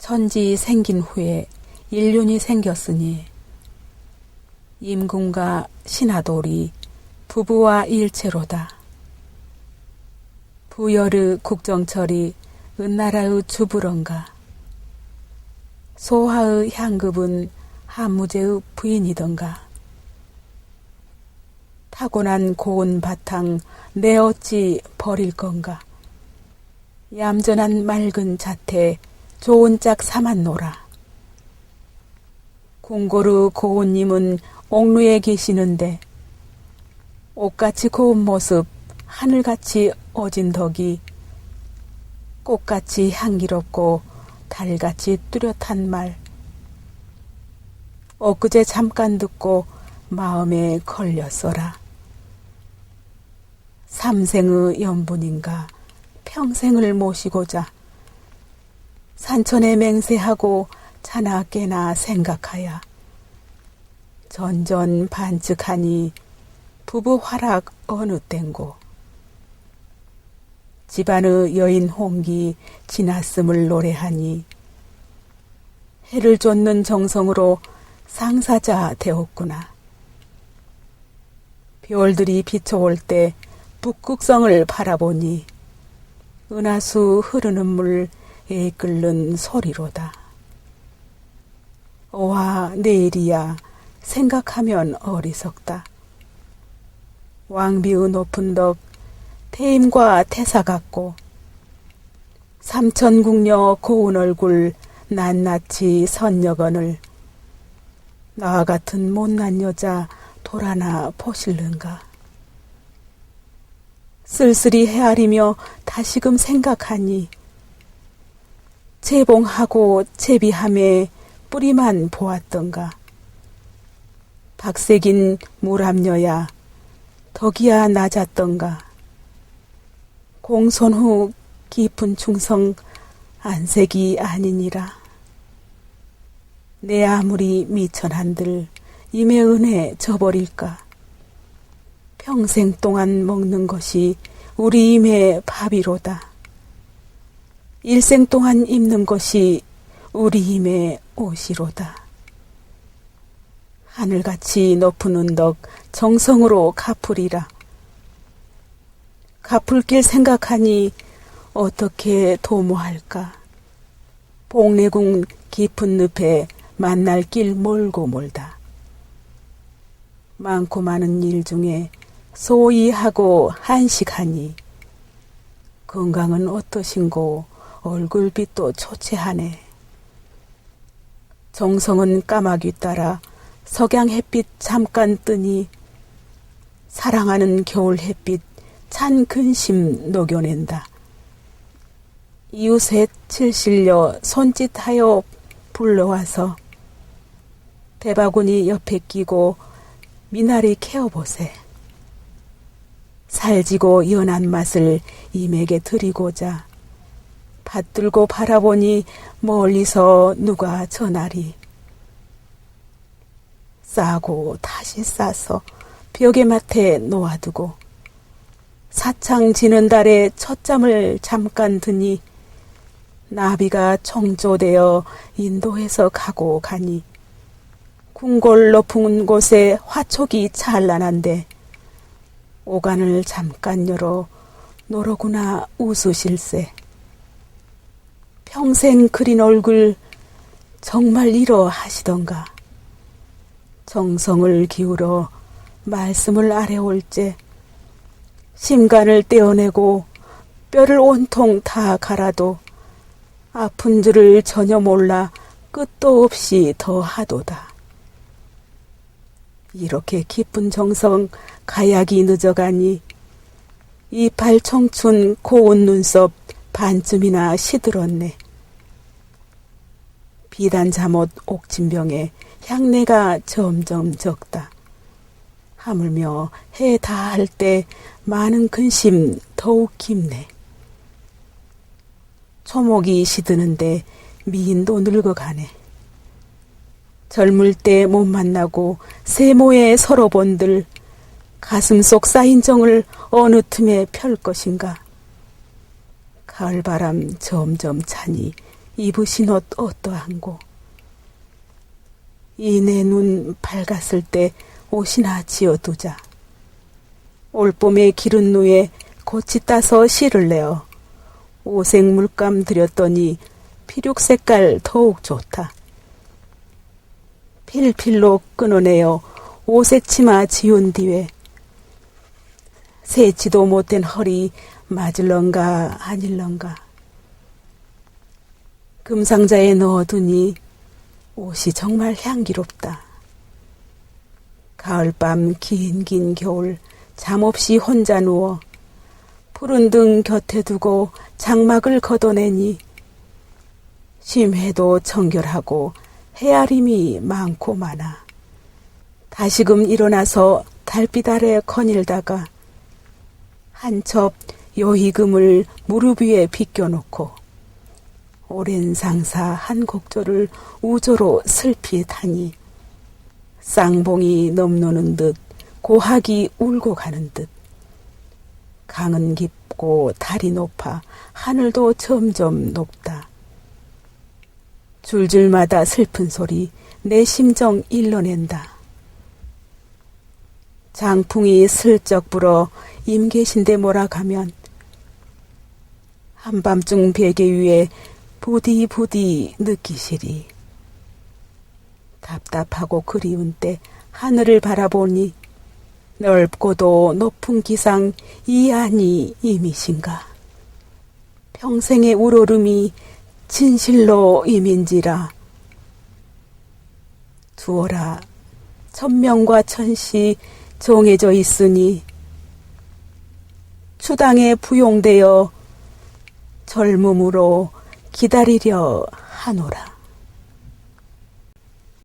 천지 생긴 후에 인륜이 생겼으니 임금과 신하돌이 부부와 일체로다. 부여르 국정철이 은나라의 주부런가. 소하의 향급은 한무제의 부인이던가. 타고난 고운 바탕 내 어찌 버릴 건가. 얌전한 맑은 자태 좋은 짝 삼았노라. 궁고루 고운님은 옥루에 계시는데 옷같이 고운 모습 하늘같이 어진 덕이 꽃같이 향기롭고 달같이 뚜렷한 말 엊그제 잠깐 듣고 마음에 걸렸어라. 삼생의 연분인가 평생을 모시고자 산천에 맹세하고 자나 깨나 생각하여 전전 반측하니 부부 활약 어느 땐고 집안의 여인 홍기 지났음을 노래하니 해를 쫓는 정성으로 상사자 되었구나. 별들이 비춰올 때 북극성을 바라보니 은하수 흐르는 물 애끓는 소리로다. 와 내일이야 생각하면 어리석다. 왕비의 높은 덕 태임과 태사 같고 삼천궁녀 고운 얼굴 낱낱이 선녀건을 나와 같은 못난 여자 돌아나 보실는가. 쓸쓸히 헤아리며 다시금 생각하니 재봉하고 제비함에 뿌리만 보았던가. 박색인 물압녀야 덕이야 낮았던가. 공손 후 깊은 충성 안색이 아니니라. 내 아무리 미천한들 임의 은혜 저버릴까. 평생 동안 먹는 것이 우리 임의 밥이로다. 일생 동안 입는 것이 우리 힘의 옷이로다. 하늘같이 높은 언덕 정성으로 갚으리라. 갚을 길 생각하니 어떻게 도모할까? 복내궁 깊은 늪에 만날 길 멀고 멀다. 많고 많은 일 중에 소위 하고 한식하니 건강은 어떠신고 얼굴빛도 초췌하네. 정성은 까마귀 따라 석양 햇빛 잠깐 뜨니 사랑하는 겨울 햇빛 찬 근심 녹여낸다. 이웃에 칠실려 손짓하여 불러와서 대바구니 옆에 끼고 미나리 캐어보세. 살지고 연한 맛을 임에게 드리고자 받들고 바라보니 멀리서 누가 전하리. 싸고 다시 싸서 벽에 맡에 놓아두고 사창 지는 달에 첫 잠을 잠깐 드니 나비가 청조되어 인도해서 가고 가니 궁골 높은 곳에 화촉이 찬란한데 오간을 잠깐 열어 노로구나 웃으실세. 평생 그린 얼굴 정말 이러 하시던가. 정성을 기울여 말씀을 아래올제 심간을 떼어내고 뼈를 온통 다 갈아도 아픈 줄을 전혀 몰라 끝도 없이 더 하도다. 이렇게 깊은 정성 가약이 늦어가니 이발 청춘 고운 눈썹 반쯤이나 시들었네. 비단 잠옷 옥진병에 향내가 점점 적다. 하물며 해 다할 때 많은 근심 더욱 깊네. 초목이 시드는데 미인도 늙어가네. 젊을 때 못 만나고 세모에 서로 본들 가슴 속 쌓인 정을 어느 틈에 펼 것인가. 가을 바람 점점 차니 입으신 옷 어떠한고? 이내 눈 밝았을 때 옷이나 지어두자. 올봄에 기른 누에 고치 따서 실을 내어 오색 물감 들였더니 피륙 색깔 더욱 좋다. 필필로 끊어내어 오색 치마 지운 뒤에 세치도 못된 허리 맞을런가 아닐런가 금상자에 넣어두니 옷이 정말 향기롭다. 가을밤 긴긴 겨울 잠없이 혼자 누워 푸른 등 곁에 두고 장막을 걷어내니 심해도 청결하고 헤아림이 많고 많아. 다시금 일어나서 달빛 아래 거닐다가 한 첩 요희금을 무릎 위에 빗겨놓고 오랜 상사 한 곡조를 우조로 슬피 타니 쌍봉이 넘노는 듯 고학이 울고 가는 듯 강은 깊고 달이 높아 하늘도 점점 높다. 줄줄마다 슬픈 소리 내 심정 일러낸다. 장풍이 슬쩍 불어 임계신데 몰아가면 한밤중 베개 위에 부디부디 느끼시리. 답답하고 그리운 때 하늘을 바라보니 넓고도 높은 기상 이 안이 임이신가. 평생의 우러름이 진실로 임인지라. 두어라 천명과 천시 정해져 있으니 추당에 부용되어 젊음으로 기다리려 하노라.